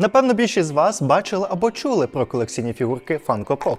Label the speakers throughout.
Speaker 1: Напевно, більшість з вас бачили або чули про колекційні фігурки Funko Pop.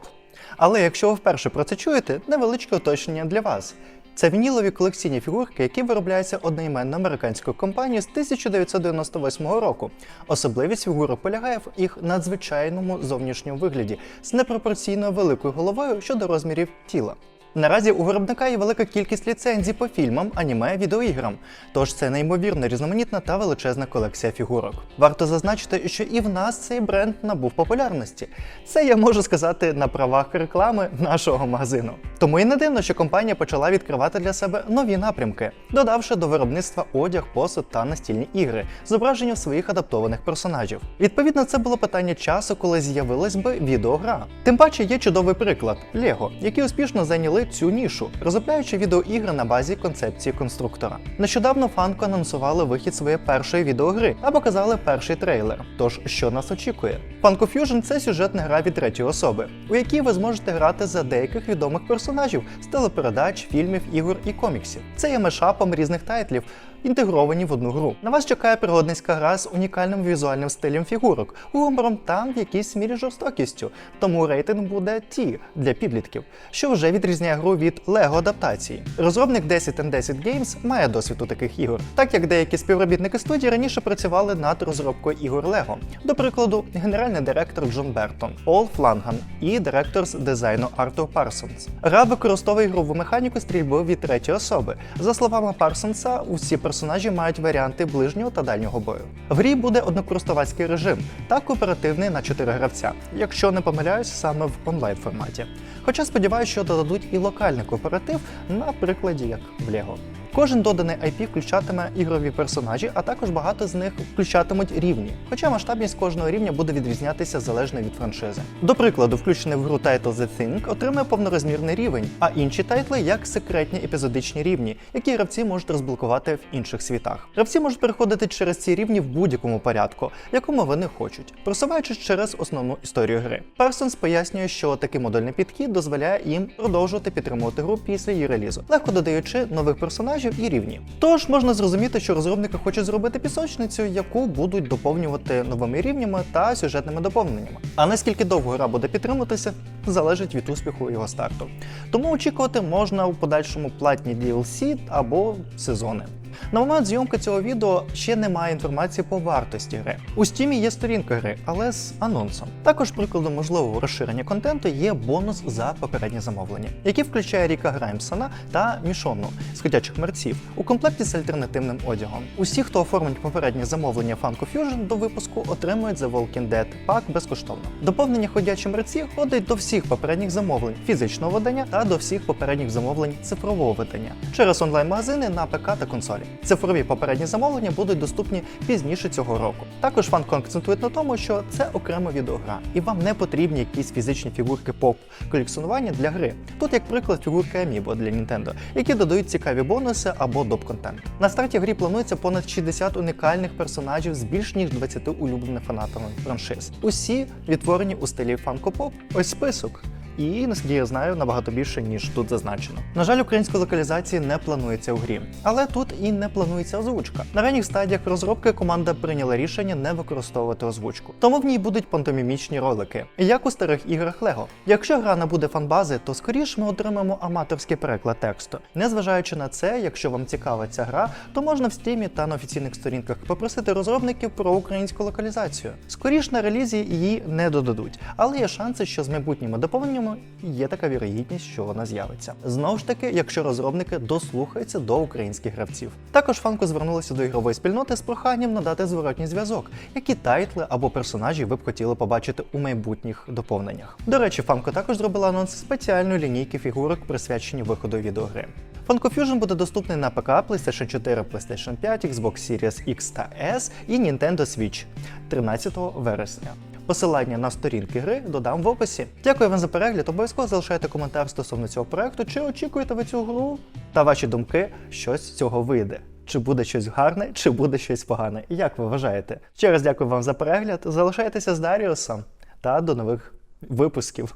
Speaker 1: Але якщо ви вперше про це чуєте, невеличке уточнення для вас. Це вінілові колекційні фігурки, які виробляються одноіменною американською компанією з 1998 року. Особливість фігурок полягає в їх надзвичайному зовнішньому вигляді з непропорційно великою головою щодо розмірів тіла. Наразі у виробника є велика кількість ліцензій по фільмам, аніме, відеоіграм, тож це неймовірно різноманітна та величезна колекція фігурок. Варто зазначити, що і в нас цей бренд набув популярності. Це я можу сказати на правах реклами нашого магазину. Тому і не дивно, що компанія почала відкривати для себе нові напрямки, додавши до виробництва одяг, посуд та настільні ігри, зображення своїх адаптованих персонажів. Відповідно, це було питання часу, коли з'явилась би відеогра. Тим паче є чудовий приклад Лего, які успішно зайняли цю нішу, розробляючи відеоігри на базі концепції конструктора. Нещодавно Фанко анонсували вихід своєї першої відеогри та показали перший трейлер. Тож що нас очікує? Funko Fusion – це сюжетна гра від третьої особи, у якій ви зможете грати за деяких відомих персонажів з телепередач, фільмів, ігор і коміксів. Це є мешапом різних тайтлів. Інтегровані в одну гру. На вас чекає пригодницька гра з унікальним візуальним стилем фігурок, гумором та в якійсь мірі жорстокістю. Тому рейтинг буде T для підлітків, що вже відрізняє гру від Lego адаптації. Розробник 10 and 10 Games має досвід у таких ігор, так як деякі співробітники студії раніше працювали над розробкою ігор Lego. До прикладу, генеральний директор Джон Бертон, Пол Фланган і директор з дизайну Артур Парсонс. Гра використовує ігрову механіку стрільби від третьої особи. За словами Парсонса, усі персонажі мають варіанти ближнього та дальнього бою. В грі буде однокористувацький режим та кооперативний на 4 гравця, якщо не помиляюсь, саме в онлайн форматі. Хоча сподіваюся, що додадуть і локальний кооператив на прикладі як в Лего. Кожен доданий IP включатиме ігрові персонажі, а також багато з них включатимуть рівні. Хоча масштабність кожного рівня буде відрізнятися залежно від франшизи. До прикладу, включений в гру Title The Thing отримає повнорозмірний рівень, а інші тайтли як секретні епізодичні рівні, які гравці можуть розблокувати в інших світах. Гравці можуть переходити через ці рівні в будь-якому порядку, якому вони хочуть, просуваючись через основну історію гри. Парсонс пояснює, що такий модульний підхід дозволяє їм продовжувати підтримувати гру після її релізу, легко додаючи нових персонажів і рівні. Тож можна зрозуміти, що розробники хочуть зробити пісочницю, яку будуть доповнювати новими рівнями та сюжетними доповненнями. А наскільки довго гра буде підтримуватися, залежить від успіху його старту. Тому очікувати можна у подальшому платні DLC або сезони. На момент зйомки цього відео ще немає інформації по вартості гри. У стімі є сторінка гри, але з анонсом. Також прикладом можливого розширення контенту є бонус за попереднє замовлення, який включає Ріка Граймсона та Мішону з ходячих мерців у комплекті з альтернативним одягом. Усі, хто оформить попереднє замовлення Funko Fusion до випуску, отримують The Walking Dead пак безкоштовно. Доповнення ходячі мерці ходить до всіх попередніх замовлень фізичного видання та до всіх попередніх замовлень цифрового видання через онлайн-магазини на ПК та консолі. Цифрові попередні замовлення будуть доступні пізніше цього року. Також Funko акцентує на тому, що це окрема відеогра, і вам не потрібні якісь фізичні фігурки поп колекціонування для гри. Тут, як приклад, фігурки Amiibo для Nintendo, які додають цікаві бонуси або доп-контент. На старті грі планується понад 60 унікальних персонажів з більш ніж 20 улюблених фанатами франшиз. Усі відтворені у стилі Pop. Ось список. І наскільки я знаю, набагато більше ніж тут зазначено. На жаль, української локалізації не планується у грі, але тут і не планується озвучка. На ранніх стадіях розробки команда прийняла рішення не використовувати озвучку, тому в ній будуть пантомімічні ролики, як у старих іграх Лего. Якщо гра набуде фанбази, то скоріш ми отримаємо аматорський переклад тексту. Незважаючи на це, якщо вам цікава ця гра, то можна в стімі та на офіційних сторінках попросити розробників про українську локалізацію. Скоріш на релізі її не додадуть, але є шанси, що з майбутніми доповненнями є така вірогідність, що вона з'явиться. Знову ж таки, якщо розробники дослухаються до українських гравців. Також фанко звернулися до ігрової спільноти з проханням надати зворотній зв'язок, які тайтли або персонажі ви б хотіли побачити у майбутніх доповненнях. До речі, фанко також зробила анонс спеціальної лінійки фігурок, присвячені виходу відеогри. Funko Fusion буде доступний на ПК, PlayStation 4, PlayStation 5, Xbox Series X та S і Nintendo Switch 13 вересня. Посилання на сторінки гри додам в описі. Дякую вам за перегляд. Обов'язково залишайте коментар стосовно цього проекту, чи очікуєте ви цю гру та ваші думки, щось з цього вийде. Чи буде щось гарне, чи буде щось погане. Як ви вважаєте? Ще раз дякую вам за перегляд. Залишайтеся з Даріусом та до нових випусків.